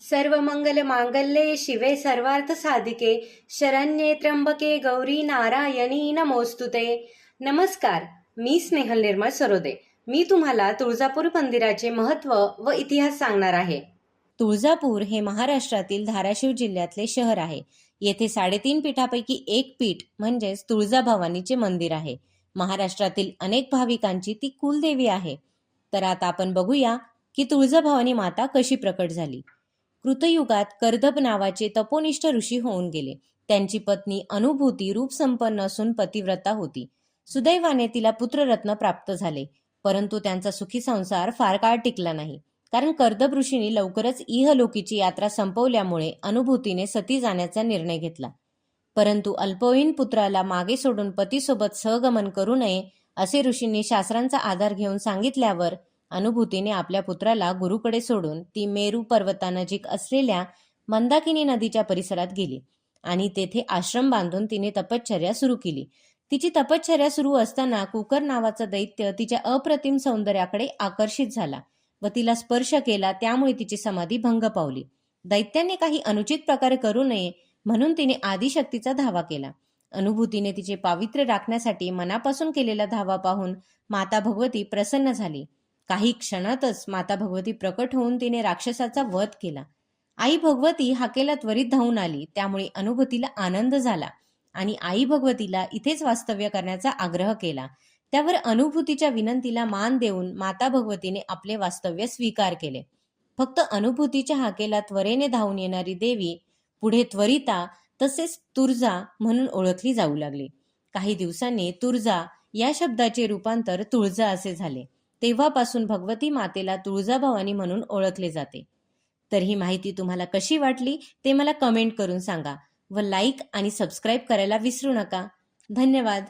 सर्व मंगल मांगल्ये शिवे सर्वार्थ साधिके शरण्ये त्र्यंबके गौरी नारायणी नमोस्तुते. नमस्कार मी स्नेहल निर्मळ सरोदे. मी तुम्हाला तुळजापूर मंदिराचे महत्त्व व इतिहास सांगणार आहे. तुळजापूर हे महाराष्ट्रातील धाराशिव जिल्ह्यातले शहर आहे. येथे साडेतीन पीठापैकी एक पीठ म्हणजेच तुळजाभवानीचे मंदिर आहे. महाराष्ट्रातील अनेक भाविकांची ती कुलदेवी आहे. तर आता आपण बघूया की तुळजाभवानी माता कशी प्रकट झाली. कृतयुगात कर्दब नावाचे तपोनिष्ठ ऋषी होऊन गेले. त्यांची पत्नी अनुभूती रूपसंपन्न असून पतिव्रता होती. सुदैवाने तिला पुत्ररत्न प्राप्त झाले परंतु त्यांचा सुखी संसार फार काळ टिकला नाही. कारण कर्दब ऋषींनी लवकरच इहलोकीची यात्रा संपवल्यामुळे अनुभूतीने सती जाण्याचा निर्णय घेतला. परंतु अल्पवयीन पुत्राला मागे सोडून पतीसोबत सहगमन करू नये असे ऋषींनी शास्त्रांचा आधार घेऊन सांगितल्यावर अनुभूतीने आपल्या पुत्राला गुरुकडे सोडून ती मेरू पर्वतानजीक असलेल्या मंदाकिनी नदीच्या परिसरात गेली आणि तेथे आश्रम बांधून तिने तपश्चर्या सुरू केली. तिची तपश्चर्या सुरू असताना कुकर नावाचा दैत्य तिच्या अप्रतिम सौंदर्याकडे आकर्षित झाला व तिला स्पर्श केला त्यामुळे तिची समाधी भंग पावली. दैत्याने काही अनुचित प्रकारे करू नये म्हणून तिने आदिशक्तीचा धावा केला. अनुभूतीने तिचे पावित्र्य राखण्यासाठी मनापासून केलेला धावा पाहून माता भगवती प्रसन्न झाली. काही क्षणातच माता भगवती प्रकट होऊन तिने राक्षसाचा वध केला. आई भगवती हाकेला त्वरित धावून आली. त्यामुळे अनुभूतीला आनंद झाला आणि आई भगवतीला इथेच वास्तव्य करण्याचा आग्रह केला. त्यावर अनुभूतीच्या विनंतीला मान देऊन माता भगवतीने आपले वास्तव्य स्वीकार केले. फक्त अनुभूतीच्या हाकेला त्वरेने धावून येणारी देवी पुढे त्वरिता तसेच तुर्जा म्हणून ओळखली जाऊ लागली. काही दिवसांनी तुर्जा या शब्दाचे रूपांतर तुळजा असे झाले. तेव्हापासून भगवती मातेला तुळजाभवानी म्हणून ओळखले जाते. तर ही माहिती तुम्हाला कशी वाटली ते मला कमेंट करून सांगा व लाईक आणि सबस्क्राईब करायला विसरू नका. धन्यवाद.